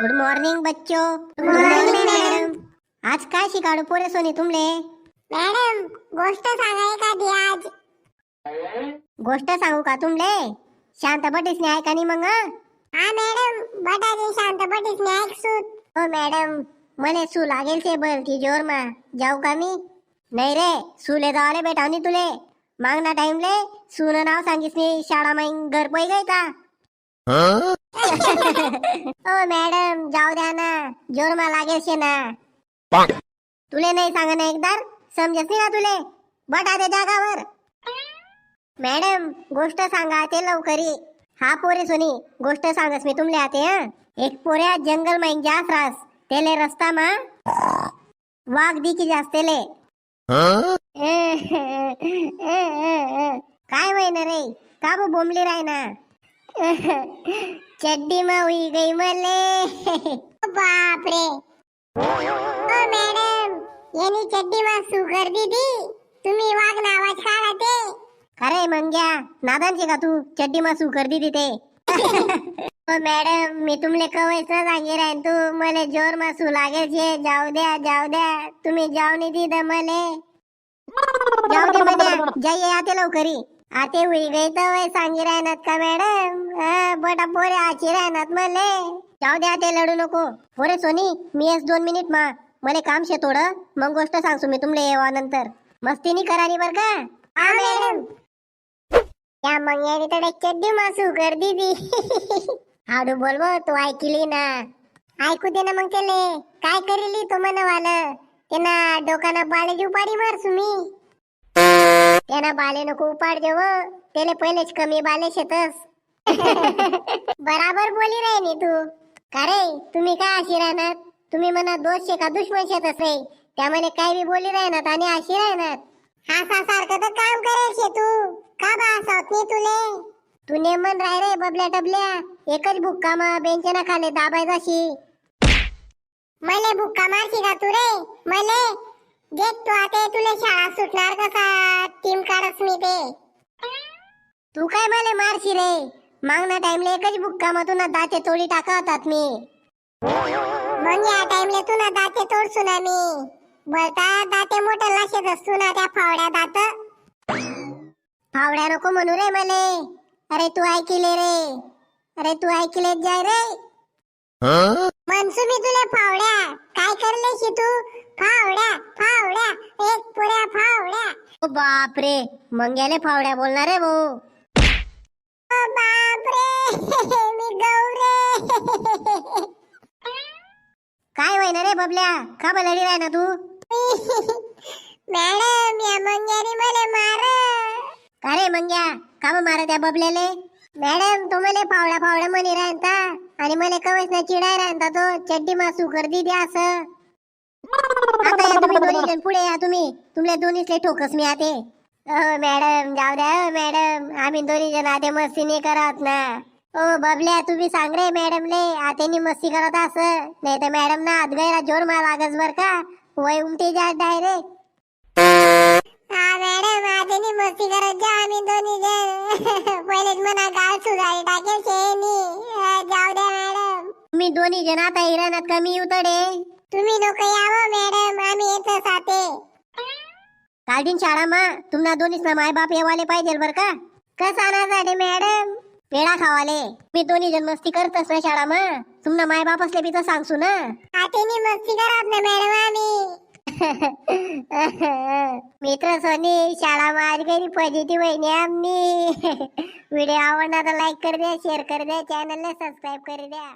Good morning बच्चो. Good morning madam आज काय शिकाडू पोरे सोनी तुमले? मॅडम गोष्ट सांगा एखादी आज? गोष्ट सांगू का तुमले? शांत बटीस नाही ऐका नी मग हं? मॅडम बटाटे शांत पटीस ऐक सूत हो मॅडम मले सू लागेल ते बर ती जोर मा जाऊ का मी? नाही रे सुले जावाले बेटावनी तुले. मागना टाइमले सून नाव सांगिस नी शाळा माईन घर पै गय का? ओ मॅडम जाऊ द्या ना. जोर मा लागेल शे ना तुले नाही सांग ना एकदार? समजस नाही ना तुले? बटा दे जागावर. मॅडम गोष्ट सांगा ते लवकरी. हा पोरे सोनी गोष्ट सांगस मी तुमले आते हं? एक पोऱ्या जंगल माईन जास रास. तेले रस्ता मा वाघ दिकी जास्तेले काय महिना रे? का बोंबली राय ना चड्डी मा हुई गई मले बापरे ओ मॅडम यांनी चड्डी मा सुगर दिदी तुम्ही वाघ नावाच काढा ते खरे मंग्या नादांची का तू चड्डी मा सू कर दी ते ओ मॅडम मी तुमले कवयच सांगे राय तू मले जोर मा सू लागेल छे जाऊ द्या जाऊ द्या तुम्ही जाऊ नाही दिद मले जाऊ दे मन्या जाई आते लवकरी आते तर वय सांगी राहणार का मॅडम? बटा पोरे आची राहणार मले. जाऊ दे आते लढू नको. पोरे सोनी मी येस दोन मिनिट मा. मले काम शे थोडं. मग गोष्ट सांगतो मी तुमले येवा नंतर. मस्तीनी करानी बर का? मॅडम. या मग याने तर चड्डी मासू कर दीदी. हाडू बोल तू ऐकली ना. ऐकू दे ना मग त्याले. काय करेली तो मनवालं? त्यांना डोकाना बाळेची उपाडी मार तुम्ही त्यांना बाले नको उपाड देव त्याले पहिलेच कमी बाले शेतस बराबर बोली रे नी तू का रे तुम्ही काय अशी राहणार तुम्ही म्हणा दोष शे का दुश्मन शेतस रे त्यामध्ये काय बी बोली राहणार आणि अशी राहणार हासा सारखं तर काम करेल शे तू का बा नाही तुले तू नेमन राय रे बबल्या टबल्या एकच बुक्का मा बेंचना खाले दाबायचाशी मले बुक्का मारशी का तू रे मले देख तू आता तुला शाळा सुटणार कसा? टीम काढस मी ते. तू काय मला मारशी रे? मागना टाइमला एकच बुक्का मा तुला दाते तोडी टाका होतात मी. मग या टाइमले तू ना दाते तोडसू ना मी बोलता दाते मोठं लाशेत असतो ना त्या फावड्या दात. फावड्या नको म्हणू रे मले. अरे तू ऐकिले रे. अरे तू ऐकिले जाय रे. मनसू मी तुला फावड्या. काय करले शी तू? फावड्या. फावड्या एक पुऱ्या फावड्या. ओ बाप रे मंग्याले फावड्या बोलणार रे भाऊ. ओ बाप रे मी गौरे. काय होईना रे बबल्या का बलडी राय ना तू? मॅडम या मंग्यानी मला मार. का रे मंग्या का मग मारा त्या बबल्याले? मॅडम तो मले फावड्या फावड्या म्हणी राहता आणि मला कवच ना चिडाय राहता तो चड्डी मासू कर दी द्या असं. आता या तुम्ही दोन्ही जण. पुढे या तुम्ही. तुमले दोन्हीच ठोकस मी आते. ओ मॅडम जाऊ द्या ओ मॅडम. आम्ही दोन्ही जण आते मस्ती नाही करत ना. ओ बबल्या तुम्ही सांग रे मॅडमले आतेनी मस्ती करत अस. नाही तर मॅडम ना हात गैरा जोर मार लागस बर का. वय उमटे जा डायरेक्ट हा मॅडम आतेनी मस्ती करत जा आम्ही दोन्ही जण. पहिलेच मना गाळ सुधारी टाकेल शेनी. जाऊ द्या मॅडम. मी दोन्ही जण आता हिराणात कमी उतडे तुम्ही लोक यावं मॅडम आम्ही येतो साथे. कालदीन शाळा मा तुम्हाला दोन्हीच ना माय बाप येवाले पाहिजे बर का? कसा साठी मॅडम पेढा खावाले. मी दोन्ही जण मस्ती करतस ना शाळा मा तुम्हाला माय बाप असले बी तर सांगसू ना. आतेनी मस्ती करत ना मॅडम आम्ही. मित्र सोनी शाळा माझ घरी पॉझिटिव्ह वहिनी आम्ही. व्हिडिओ आवडला तर लाईक कर द्या शेअर कर द्या चॅनलला सबस्क्राईब कर द्या.